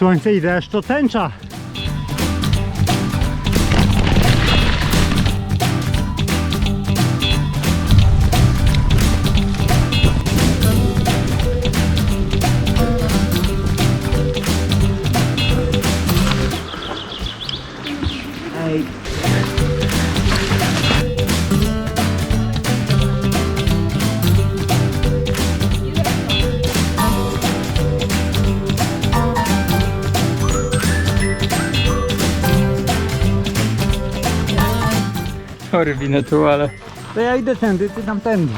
Słońce i deszcz to tęcza. Sorry, winę tu, ale... To ja idę tędy, ty tam tędy.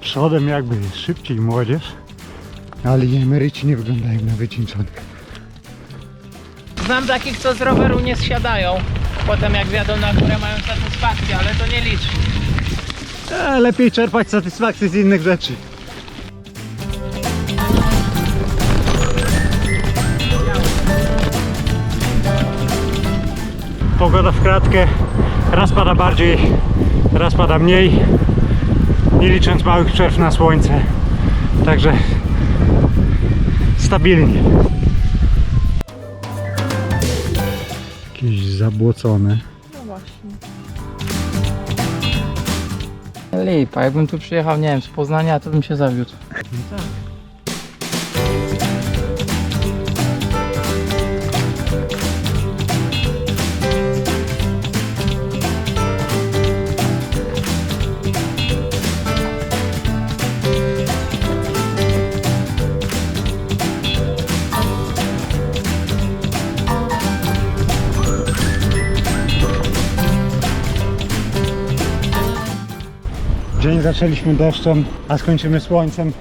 Przodem jakby szybciej młodzież, ale i emeryci nie wyglądają na wycieńczonych. Znam takich, co z roweru nie zsiadają. Potem jak wjadą na górę mają satysfakcję, ale to nie liczy. E, lepiej czerpać satysfakcję z innych rzeczy. Pogoda w kratkę. Raz pada bardziej, raz pada mniej. Nie licząc małych przerw na słońce. Także stabilnie. Zabłocone. No właśnie. Lipa, jakbym tu przyjechał, nie wiem, z Poznania, to bym się zawiódł. Dzień zaczęliśmy deszczem, a skończymy słońcem.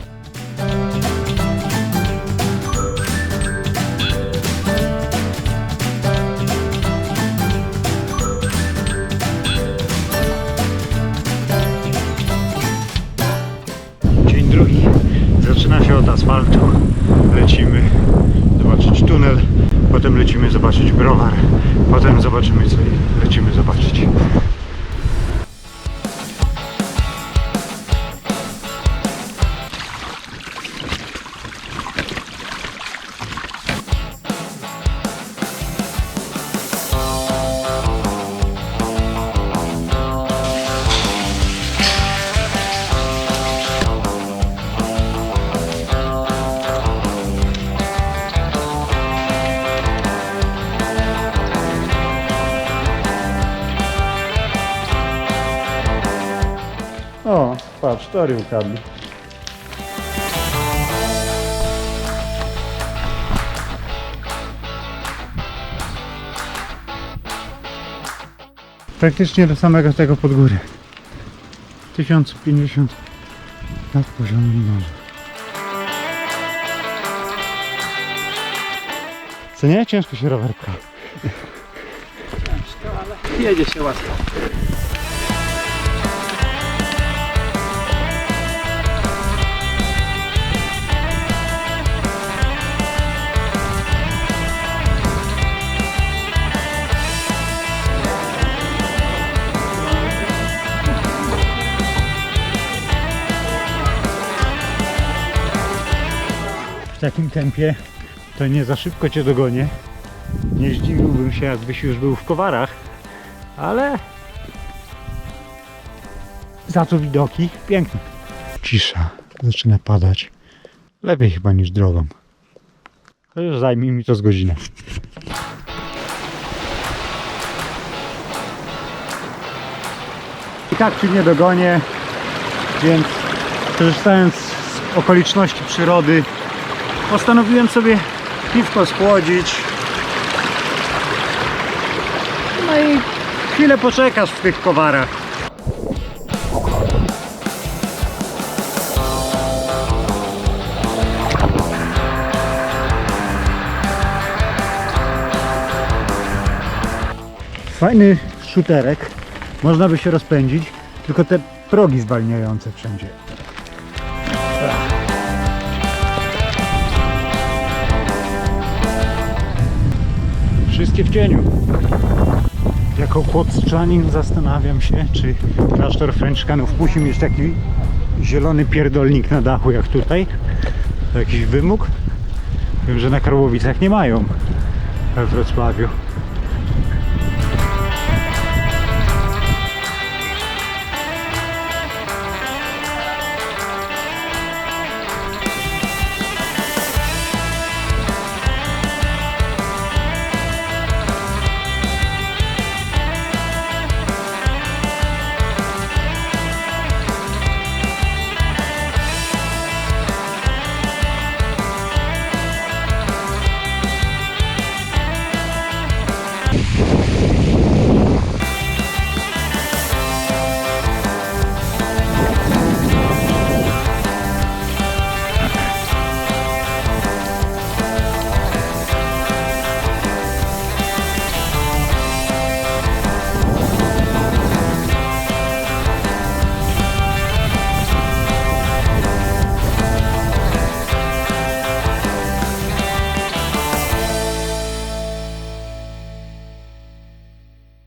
Dzień drugi. Zaczyna się od asfaltu. Lecimy zobaczyć tunel, potem lecimy zobaczyć browar, potem zobaczymy co lecimy zobaczyć. O, patrz, tory ukradli. Praktycznie do samego tego pod górę. 1050 nad poziomem morza. Co nie? Ciężko się rowerka. Jedzie się łatwo. W takim tempie to nie za szybko cię dogonię. Nie zdziwiłbym się, jakbyś już był w kowarach, ale za to widoki piękne. Cisza, zaczyna padać. Lepiej chyba niż drogą. Chociaż zajmie mi to z godzinę. I tak ci nie dogonię, więc korzystając z okoliczności przyrody, postanowiłem sobie piwko schłodzić. No i chwilę poczekasz w tych kowarach. Fajny szuterek. Można by się rozpędzić, tylko te progi zwalniające wszędzie. Cieniu. Jako kłodzczanin zastanawiam się, czy klasztor Fręczkanów musi mieć taki zielony pierdolnik na dachu jak tutaj. To jakiś wymóg. Wiem, że na Karłowicach nie mają we Wrocławiu.